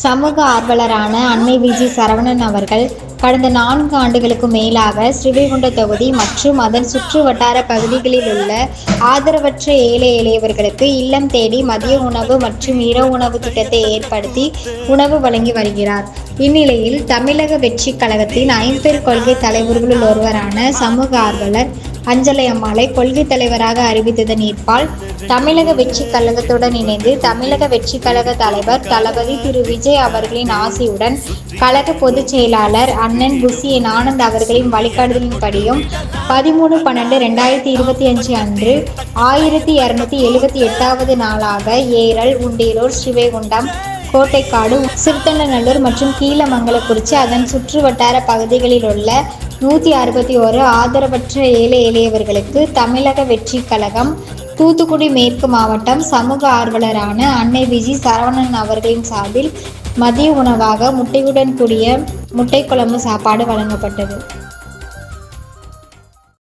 சமூக ஆர்வலரான அன்னை விஜி சரவணன் அவர்கள் கடந்த நான்கு ஆண்டுகளுக்கு மேலாக ஸ்ரீவைகுண்ட தொகுதி மற்றும் அதன் சுற்று வட்டார பகுதிகளில் உள்ள ஆதரவற்ற ஏழை எளியவர்களுக்கு இல்லம் தேடி மதிய உணவு மற்றும் இரவு உணவு திட்டத்தை ஏற்படுத்தி உணவு வழங்கி வருகிறார். இந்நிலையில் தமிழக வெற்றி கழகத்தின் ஐம்பெரு கொள்கை தலைவர்களுள் ஒருவரான சமூக ஆர்வலர் அஞ்சலை அம்மாளை கொள்கை தலைவராக அறிவித்ததன் ஏற்பால் தமிழக வெற்றி கழகத்துடன் இணைந்து தமிழக வெற்றி கழக தலைவர் தளபதி திரு விஜய் அவர்களின் ஆசையுடன் கழக பொதுச் செயலாளர் அண்ணன் புசியன் ஆனந்த் அவர்களின் வழிகாட்டுதலின்படியும் பதிமூணு பன்னெண்டு ரெண்டாயிரத்தி இருபத்தி அஞ்சு அன்று ஆயிரத்தி இரநூத்தி எழுபத்தி எட்டாவது நாளாக ஏரல் உண்டியலூர் ஸ்ரீவைகுண்டம் கோட்டைக்காடு சிறுத்தண்டநல்லூர் மற்றும் கீழமங்கலக்குறிச்சி அதன் சுற்று வட்டார பகுதிகளில் உள்ள நூற்றி அறுபத்தி ஓரு ஆதரவற்ற ஏழை எளியவர்களுக்கு தமிழக வெற்றி கழகம் தூத்துக்குடி மேற்கு மாவட்டம் சமூக ஆர்வலரான அன்னை விஜி சரவணன் அவர்களின் சார்பில் மதிய உணவாக முட்டையுடன் கூடிய முட்டை குழம்பு சாப்பாடு வழங்கப்பட்டது.